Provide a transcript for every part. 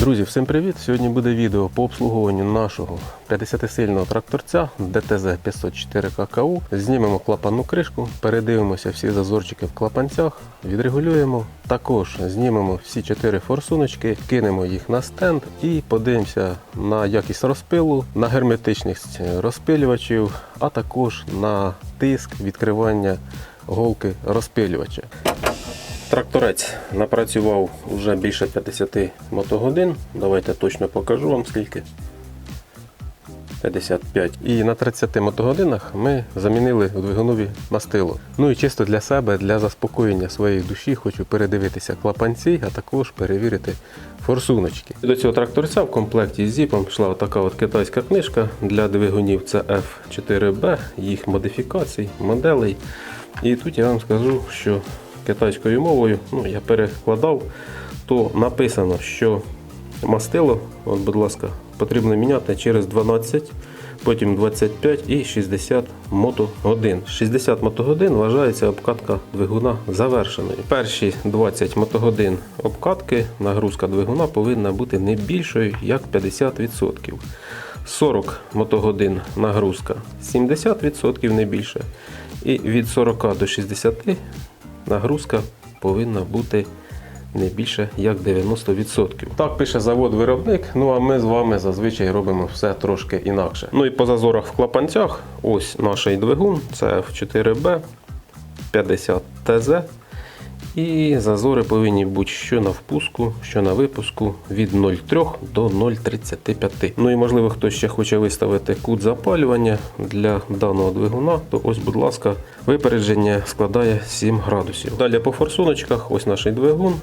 Друзі, всім привіт! Сьогодні буде відео по обслуговуванню нашого 50-сильного тракторця DTZ 504 ККУ. Знімемо клапанну кришку, передивимося всі зазорчики в клапанцях, відрегулюємо. Також знімемо всі 4 форсуночки, кинемо їх на стенд і подивимося на якість розпилу, на герметичність розпилювачів, а також на тиск відкривання голки розпилювача. Тракторець напрацював вже більше 50 мотогодин. Давайте точно покажу вам скільки. 55. І на 30 мотогодинах ми замінили двигунові мастило. Ну і чисто для себе, для заспокоєння своєї душі, хочу передивитися клапанці, а також перевірити форсуночки. До цього тракторця в комплекті з зіпом йшла така от китайська книжка для двигунів CF4B, їх модифікацій, моделей. І тут я вам скажу, що китайською мовою, ну я перекладав, то написано, що мастило, от, будь ласка, потрібно міняти через 12, потім 25 і 60 мотогодин. 60 мотогодин вважається обкатка двигуна завершеною. Перші 20 мотогодин обкатки нагрузка двигуна повинна бути не більшою як 50%. 40 мотогодин нагрузка 70% не більше. І від 40 до 60 нагрузка повинна бути не більше як 90%. Так пише завод-виробник. Ну а ми з вами зазвичай робимо все трошки інакше. Ну і по зазорах в клапанцях, ось наш двигун, це F4B 50 ТЗ. І зазори повинні бути що на впуску, що на випуску від 0,3 до 0,35. Ну і можливо хтось ще хоче виставити кут запалювання для даного двигуна, то ось, будь ласка, випередження складає 7 градусів. Далі по форсуночках, ось наш двигун,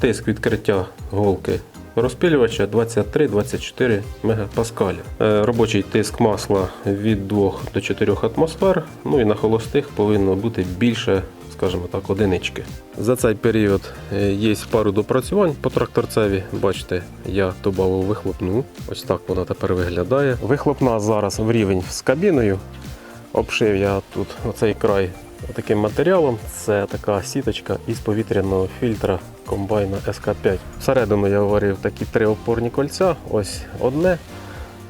тиск відкриття голки. Розпилювача 23-24 мегапаскаля. Е, Робочий тиск масла від 2 до 4 атмосфер. Ну і на холостих повинно бути більше скажімо так, одинички. За цей період е, є пару допрацювань по тракторцеві. Бачите, я додав вихлопну. Ось так вона тепер виглядає. Вихлопна зараз в рівень з кабіною. Обшив я тут оцей край таким матеріалом. Це така сіточка із повітряного фільтра комбайна СК5. Всередину я варив такі три опорні кольця. Ось одне,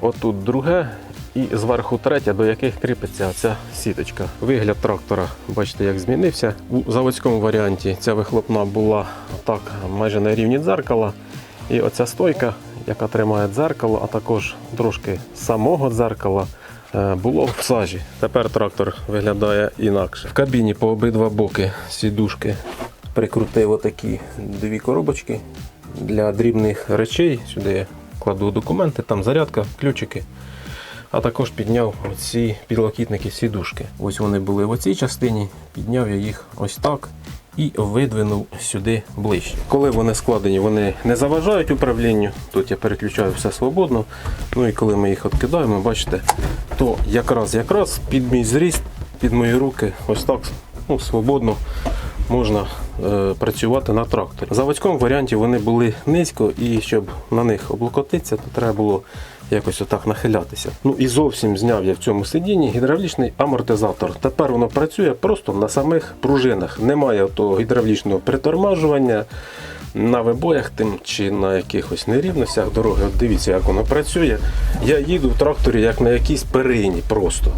отут друге і зверху третя, до яких кріпиться ця сіточка. Вигляд трактора, бачите, як змінився. У заводському варіанті ця вихлопна була так майже на рівні дзеркала. І оця стойка, яка тримає дзеркало, а також трошки самого дзеркала, е, було в сажі. Тепер трактор виглядає інакше. В кабіні по обидва боки сідушки прикрутив отакі дві коробочки для дрібних речей. Сюди я кладу документи, там зарядка, ключики а також підняв ці підлокітники сідушки. Ось вони були в оцій частині, підняв я їх ось так і видвинув сюди ближче. Коли вони складені, вони не заважають управлінню. Тут я переключаю все свободно. Ну і коли ми їх відкидаємо, бачите, то якраз якраз під мій зріст, під мої руки, ось так ну, свободно можна е, працювати на тракторі. В заводському варіанті вони були низько, і щоб на них облокотитися, то треба було якось отак нахилятися. Ну і зовсім зняв я в цьому сидінні гідравлічний амортизатор. Тепер воно працює просто на самих пружинах. Немає того гідравлічного притормажування. На вибоях тим чи на якихось нерівностях дороги. От дивіться, як воно працює. Я їду в тракторі як на якійсь перині просто.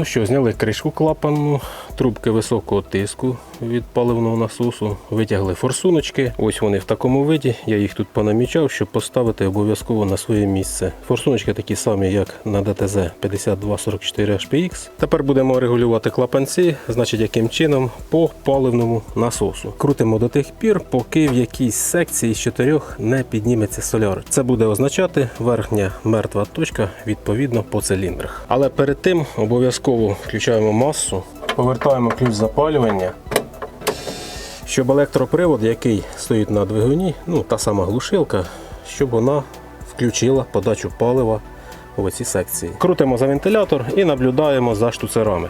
Ну що, зняли кришку клапану, трубки високого тиску від паливного насосу, витягли форсуночки. Ось вони в такому виді. Я їх тут понамічав, щоб поставити обов'язково на своє місце. Форсуночки такі самі, як на ДТЗ 5244 HPX. Тепер будемо регулювати клапанці, значить, яким чином по паливному насосу. Крутимо до тих пір, поки в якійсь секції з чотирьох не підніметься соляр. Це буде означати верхня мертва точка відповідно по циліндрах. Але перед тим обов'язково включаємо масу, повертаємо ключ запалювання. Щоб електропривод, який стоїть на двигуні, ну та сама глушилка, щоб вона включила подачу палива в оці секції. Крутимо за вентилятор і наблюдаємо за штуцерами.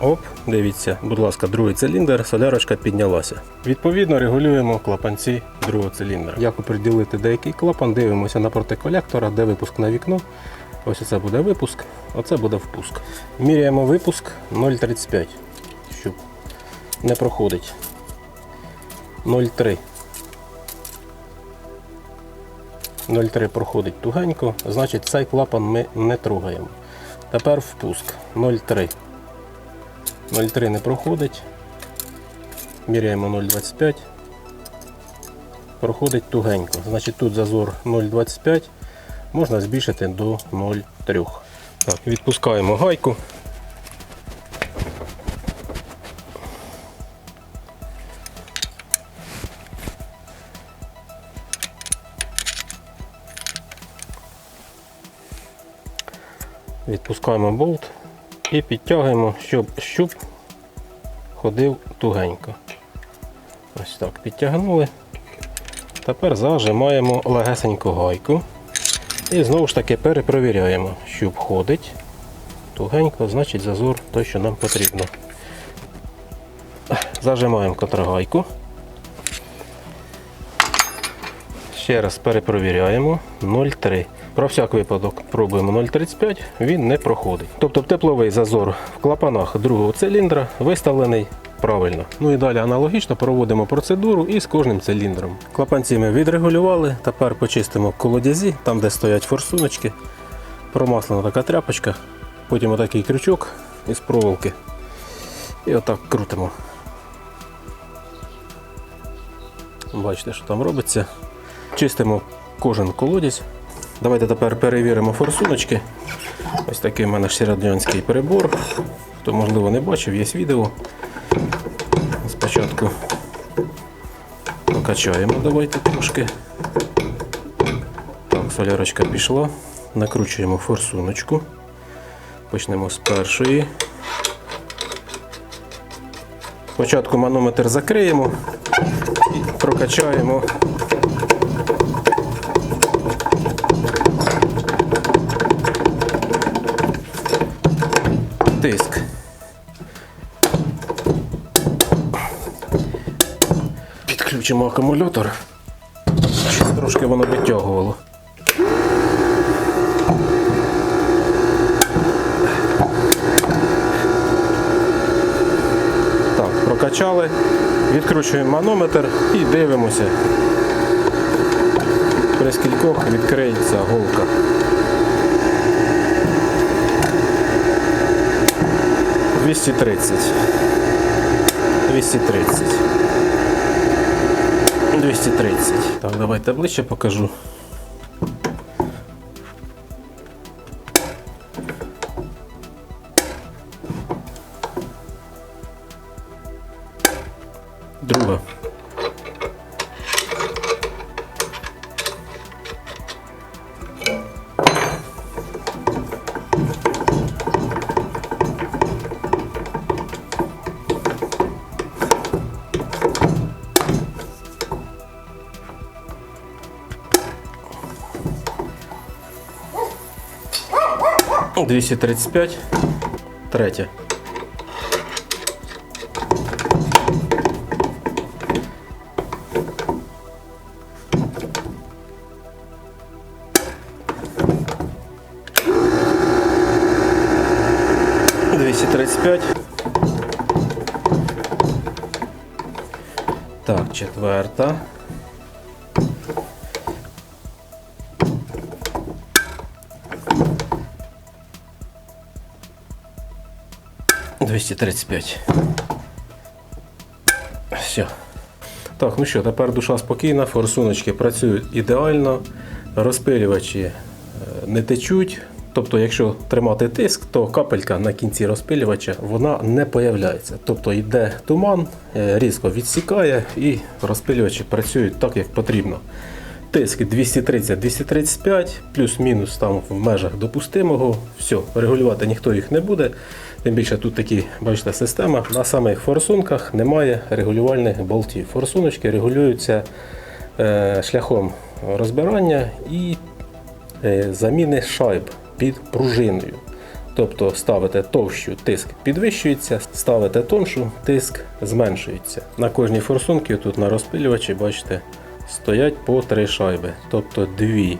Оп, дивіться, будь ласка, другий циліндр, солярочка піднялася. Відповідно, регулюємо клапанці другого циліндра. Як оприділити деякий клапан, дивимося напроти колектора, де випуск на вікно. Ось це буде випуск, оце буде впуск. Міряємо випуск 0,35, щоб не проходить. 0,3. 0,3 проходить тугенько, значить цей клапан ми не трогаємо. Тепер впуск 0,3. 0,3 не проходить. Міряємо 0,25. Проходить тугенько. Значить тут зазор 0,25 можна збільшити до 0,3. Так, відпускаємо гайку. Відпускаємо болт і підтягуємо, щоб щуп ходив тугенько. Ось так підтягнули. Тепер зажимаємо легесеньку гайку. І знову ж таки перепровіряємо, що входить. тугенько, значить зазор той, що нам потрібно. Зажимаємо контрагайку. Ще раз перепровіряємо 0,3. Про всяк випадок пробуємо 0,35, він не проходить. Тобто тепловий зазор в клапанах другого циліндра виставлений правильно. Ну і далі аналогічно проводимо процедуру і з кожним циліндром. Клапанці ми відрегулювали, тепер почистимо колодязі, там де стоять форсуночки. Промаслена така тряпочка, потім отакий крючок із проволоки. І отак крутимо. Бачите, що там робиться. Чистимо кожен колодязь. Давайте тепер перевіримо форсуночки. Ось такий в мене середнянський перебор. Хто можливо не бачив, є відео. Спочатку покачаємо, давайте трошки. Так, солярочка пішла. Накручуємо форсуночку. Почнемо з першої. Спочатку манометр закриємо і прокачаємо. Тиск. Підключимо акумулятор, щоб трошки воно витягувало. Так, прокачали, відкручуємо манометр і дивимося. При скількох відкриється голка. Двісті тридцять. Двісті тридцять. 230. Так, давайте ближче покажу. 235, третє. Двісті тридцять п'ять. Так, четверта. 235. Все. Так, ну що, тепер душа спокійна, форсуночки працюють ідеально, розпилювачі е, не течуть. Тобто, якщо тримати тиск, то капелька на кінці розпилювача вона не появляється. Тобто йде туман, е, різко відсікає і розпилювачі працюють так, як потрібно. Тиск 230-235, плюс-мінус там в межах допустимого. Все, регулювати ніхто їх не буде. Тим більше тут такі, бачите, система. На самих форсунках немає регулювальних болтів. Форсуночки регулюються е, шляхом розбирання і е, заміни шайб під пружиною. Тобто ставите товщу, тиск підвищується, ставите тоншу, тиск зменшується. На кожній форсунці тут на розпилювачі, бачите, стоять по три шайби. Тобто дві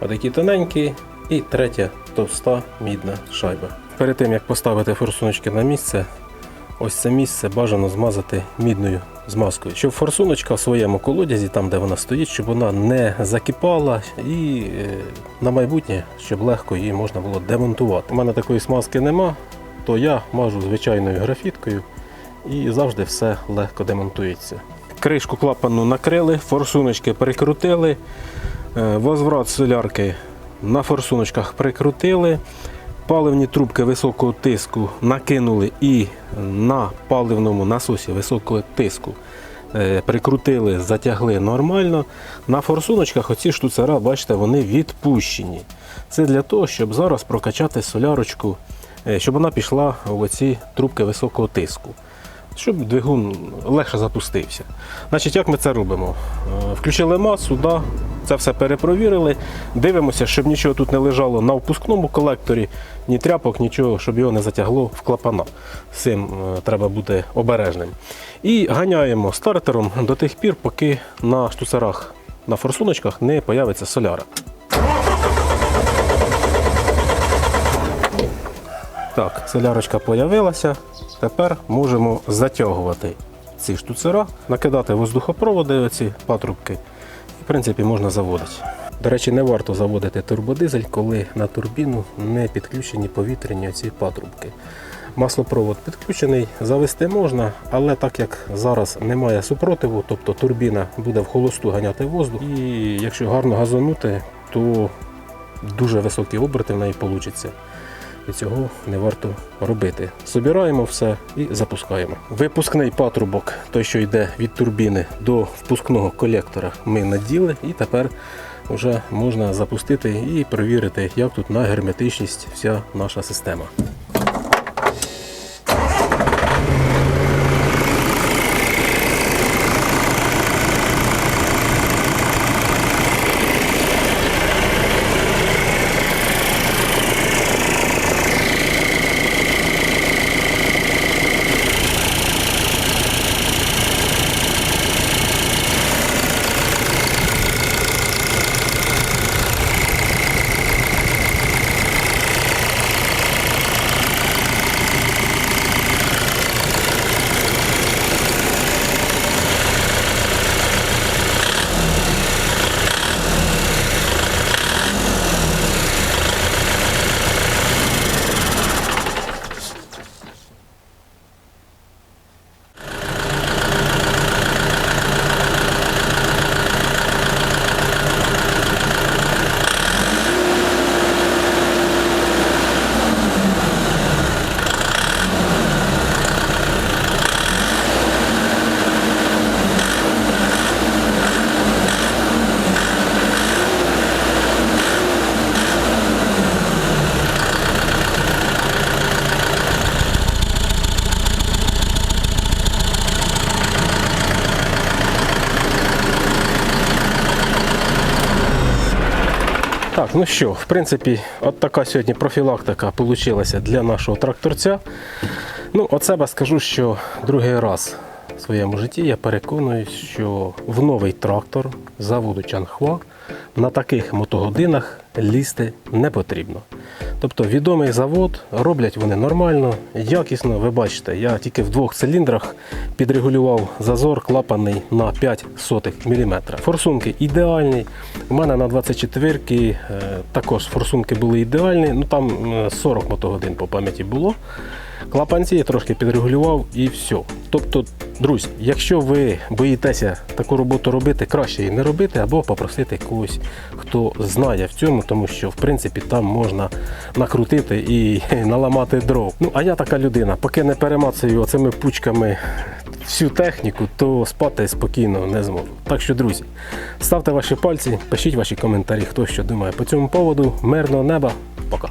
отакі тоненькі і третя товста мідна шайба. Перед тим як поставити форсуночки на місце, ось це місце бажано змазати мідною змазкою, щоб форсуночка в своєму колодязі, там де вона стоїть, щоб вона не закипала і е, на майбутнє, щоб легко її можна було демонтувати. У мене такої смазки нема, то я мажу звичайною графіткою і завжди все легко демонтується. Кришку клапану накрили, форсуночки прикрутили, е, возврат солярки на форсуночках прикрутили. Паливні трубки високого тиску накинули і на паливному насосі високого тиску е, прикрутили, затягли нормально. На форсуночках оці штуцера, бачите, вони відпущені. Це для того, щоб зараз прокачати солярочку, е, щоб вона пішла в оці трубки високого тиску. Щоб двигун легше запустився. Значить, як ми це робимо? Е, Включили масу, да, це все перепровірили. Дивимося, щоб нічого тут не лежало на впускному колекторі, ні тряпок, нічого, щоб його не затягло в клапана. З цим е, треба бути обережним. І ганяємо стартером до тих пір, поки на штуцерах, на форсуночках не появиться соляра. Так, солярочка появилася. Тепер можемо затягувати ці штуцера, накидати воздухопроводи, оці патрубки. І, в принципі, можна заводити. До речі, не варто заводити турбодизель, коли на турбіну не підключені повітряні оці патрубки. Маслопровод підключений, завести можна, але так як зараз немає супротиву, тобто турбіна буде в холосту ганяти воздух, і якщо гарно газонути, то дуже високі оберти в неї получаться і цього не варто робити. Собираємо все і запускаємо. Випускний патрубок, той, що йде від турбіни до впускного колектора, ми наділи і тепер вже можна запустити і перевірити, як тут на герметичність вся наша система. Так, ну що, в принципі, от така сьогодні профілактика вийшла для нашого тракторця. Ну, от себе скажу, що другий раз в своєму житті я переконуюсь, що в новий трактор заводу Чанхва на таких мотогодинах лізти не потрібно. Тобто відомий завод, роблять вони нормально, якісно. Ви бачите, я тільки в двох циліндрах підрегулював зазор клапаний на 5 сотих мм. Форсунки ідеальні. У мене на 24-ки е, також форсунки були ідеальні. Ну там е, 40 мотогодин по пам'яті було. Клапанці я трошки підрегулював і все. Тобто, друзі, якщо ви боїтеся таку роботу робити, краще її не робити або попросити когось, хто знає в цьому, тому що в принципі там можна накрутити і наламати дров. Ну а я така людина, поки не перемацую оцими пучками всю техніку, то спати спокійно не зможу. Так що, друзі, ставте ваші пальці, пишіть ваші коментарі, хто що думає по цьому поводу. Мирного неба, пока.